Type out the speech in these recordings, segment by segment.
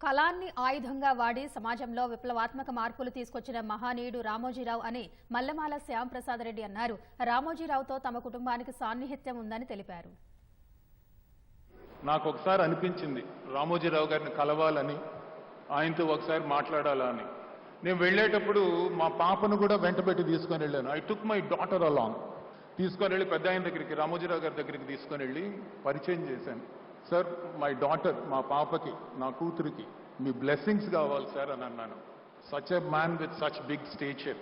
కళాన్ని ఆయుధంగా వాడి సమాజంలో విప్లవాత్మక మార్పులు తీసుకొచ్చిన మహానీయుడు రామోజీరావు అని మల్లెమాల శ్యాంప్రసాద్ రెడ్డి అన్నారు. రామోజీరావుతో తమ కుటుంబానికి సాన్నిహిత్యం ఉందని తెలిపారు. నాకు ఒకసారి అనిపించింది రామోజీరావు గారిని కలవాలని ఆయనతో ఒకసారి మాట్లాడాలని నేను వెళ్ళేటప్పుడు మా పాపను కూడా వెంటబెట్టి తీసుకొని వెళ్ళాను. I took my daughter along తీసుకొని వెళ్ళి పెద్ద ఆయన దగ్గరికి రామోజీరావు గారి దగ్గరికి తీసుకొని వెళ్ళి పరిచయం చేశాను. సార్ మై డాటర్ మా పాపకి నా కూతురికి మీ బ్లెస్సింగ్స్ కావాలి సార్ అని అన్నాను. Such a man with such big stature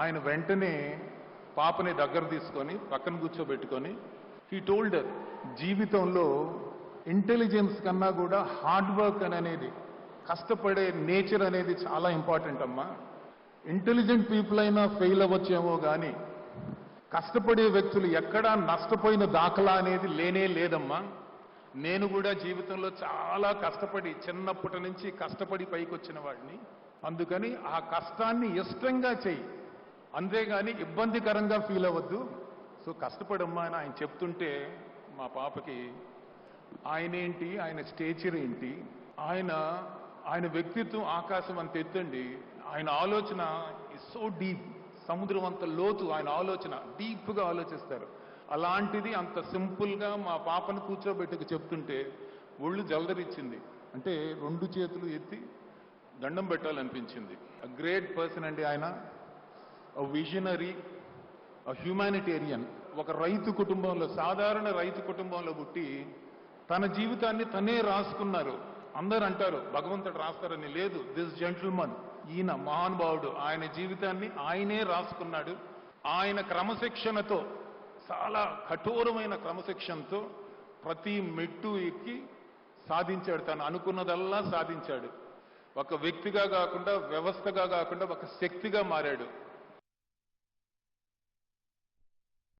ఆయన వెంటనే పాపని దగ్గర తీసుకొని పక్కన కూర్చోబెట్టుకొని హీ టోల్డర్ జీవితంలో ఇంటెలిజెన్స్ కన్నా కూడా హార్డ్ వర్క్ అని అనేది కష్టపడే నేచర్ అనేది చాలా ఇంపార్టెంట్ అమ్మా. ఇంటెలిజెంట్ పీపుల్ అయినా ఫెయిల్ అవ్వచ్చేమో కానీ కష్టపడే వ్యక్తులు ఎక్కడా నష్టపోయిన దాఖలా అనేది లేనే లేదమ్మా. నేను కూడా జీవితంలో చాలా కష్టపడి చిన్నప్పటి నుంచి కష్టపడి పైకి వచ్చిన వాడిని. అందుకని ఆ కష్టాన్ని ఇష్టంగా చెయ్యి. అంతేగాని ఇబ్బందికరంగా ఫీల్ అవ్వద్దు. సో కష్టపడమ్మా అని ఆయన చెప్తుంటే మా పాపకి ఆయన ఏంటి ఆయన స్టేచర్ ఏంటి? ఆయన ఆయన వ్యక్తిత్వం ఆకాశం అంత ఎత్తండి. ఆయన ఆలోచన ఇస్ సో డీప్ సముద్రం అంత లోతు. ఆయన ఆలోచన డీప్గా ఆలోచిస్తారు. అలాంటిది అంత సింపుల్గా మా పాపను కూర్చోబెట్టుకు చెప్తుంటే ఒళ్ళు జలదరిచ్చింది. అంటే రెండు చేతులు ఎత్తి దండం పెట్టాలనిపించింది. గ్రేట్ పర్సన్ అండి ఆయన. విజనరీ హ్యూమానిటేరియన్ ఒక రైతు కుటుంబంలో సాధారణ రైతు కుటుంబంలో పుట్టి తన జీవితాన్ని తనే రాసుకున్నారు. అందరు అంటారు భగవంతుడు రాస్తారని. లేదు దిస్ జెంటిల్మన్ ఈయన మహానుభావుడు ఆయన జీవితాన్ని ఆయనే రాసుకున్నాడు. ఆయన క్రమశిక్షణతో చాలా కఠోరమైన క్రమశిక్షణతో ప్రతి మెట్టు ఎక్కి సాధించాడు. తను అనుకున్నదల్లా సాధించాడు. ఒక వ్యక్తిగా కాకుండా వ్యవస్థగా కాకుండా ఒక శక్తిగా మారాడు.